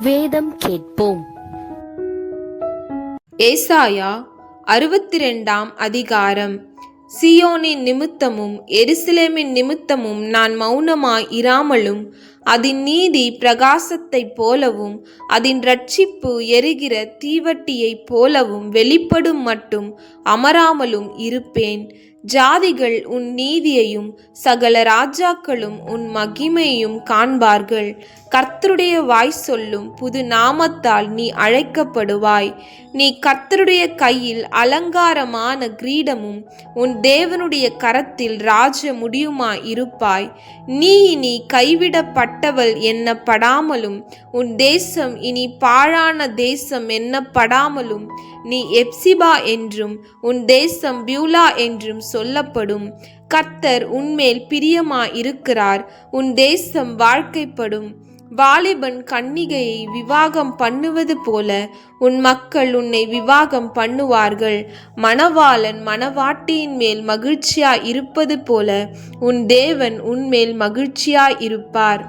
வேதம் கேட்போம். ஏசாயா அறுபத்தி ரெண்டாம் அதிகாரம். சியோனின் நிமித்தமும் எருசலேமின் நிமித்தமும் நான் மௌனமாய் இராமலும் அதன் நீதி பிரகாசத்தைப் போலவும் அதன் ரட்சிப்பு எரிகிற தீவட்டியைப் போலவும் வெளிப்படும் மட்டும் அமராமலும் இருப்பேன். ஜாதிகள் உன் நீதியையும் சகல ராஜாக்களும் உன் மகிமையையும் காண்பார்கள். கர்த்தருடைய வாய் சொல்லும் புது நாமத்தால் நீ அழைக்கப்படுவாய். நீ கர்த்தருடைய கையில் அலங்காரமான கிரீடமும் உன் தேவனுடைய கரத்தில் ராஜ முடியுமா இருப்பாய் நீ இனி கைவிடப்பட்டவள் எண்ணப்படாமலும் உன் தேசம் இனி பாழான தேசம் எண்ணப்படாமலும் நீ எப்சிபா என்றும் உன் தேசம் பியூலா என்றும் சொல்லப்படும். கர்த்தர் உன்மேல் பிரியமா இருக்கிறார் உன் தேசம் வாழ்க்கைப்படும். வாலிபன் கன்னிகையை விவாகம் பண்ணுவது போல உன் மக்கள் உன்னை விவாகம் பண்ணுவார்கள். மணவாளன் மணவாட்டியின் மேல் மகிழ்ச்சியாய் இருப்பது போல உன் தேவன் உன்மேல் மகிழ்ச்சியாய் இருப்பார்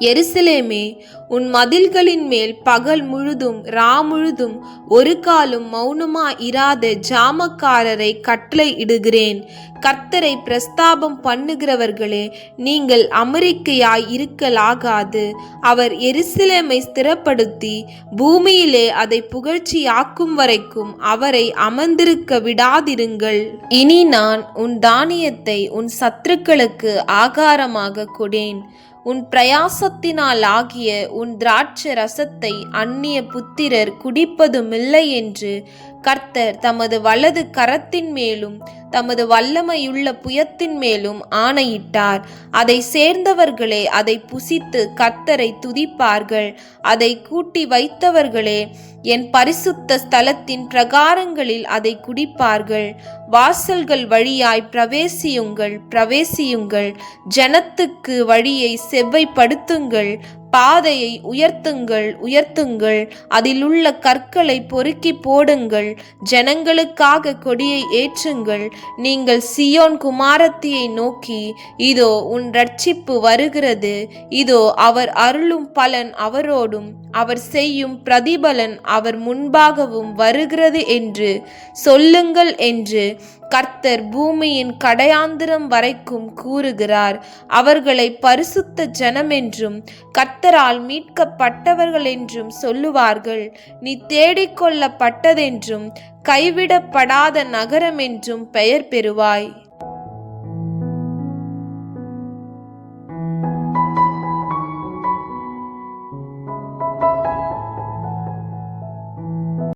எருசலேமே உன் மதில்களின் மேல் பகல் முழுதும் ரா முழுதும் ஒரு காலும் மௌனமா இராத ஜாமக்காரரை கட்டளை இடுகிறேன். கர்த்தரை பிரஸ்தாபம் பண்ணுகிறவர்களே நீங்கள் அமெரிக்கையாய் இருக்கலாகாது. அவர் எருசலேமை ஸ்திரப்படுத்தி பூமியிலே அதை புகழ்ச்சியாக்கும் வரைக்கும் அவரை அமர்ந்திருக்க விடாதிருங்கள். இனி நான் உன் தானியத்தை உன் சத்துருக்களுக்கு ஆகாரமாக கொடேன். உன் பிரயாசத்தினால் ஆகிய உன் திராட்சை ரசத்தை அந்நிய புத்திரர் குடிப்பதுமில்லை என்று கர்த்தர் தமது வலது கரத்தின் மேலும் தமது வல்லமையுள்ள புயத்தின் மேலும் ஆணையிட்டார். அதை சேர்ந்தவர்களே அதை புசித்து கர்த்தரை துதிப்பார்கள். அதை கூட்டி வைத்தவர்களே என் பரிசுத்த ஸ்தலத்தின் பிரகாரங்களில் அதை குடிப்பார்கள். வாசல்கள் வழியாய் பிரவேசியுங்கள் பிரவேசியுங்கள். ஜனத்துக்கு வழியை செவ்வைப்படுத்துங்கள். பாதையை உயர்த்துங்கள் உயர்த்துங்கள். அதிலுள்ள கற்களை பொறுக்கி போடுங்கள். ஜனங்களுக்காக கொடியை ஏற்றுங்கள். நீங்கள் சியோன் குமாரத்தியை நோக்கி இதோ உன் ரட்சிப்பு வருகிறது. இதோ அவர் அருளும் பலன் அவரோடும். அவர் செய்யும் பிரதிபலன் அவர் முன்பாகவும் வருகிறது என்று சொல்லுங்கள் என்று கர்த்தர் பூமியின் கடையாந்திரம் வரைக்கும் கூறுகிறார். அவர்களை பரிசுத்த ஜனம் என்றும் கர்த்தரால் மீட்கப்பட்டவர்கள் என்றும் சொல்லுவார்கள். நீ தேடிக்கொள்ளப்பட்டதென்றும் கைவிடப்படாத நகரம் என்றும் பெயர் பெறுவாய்.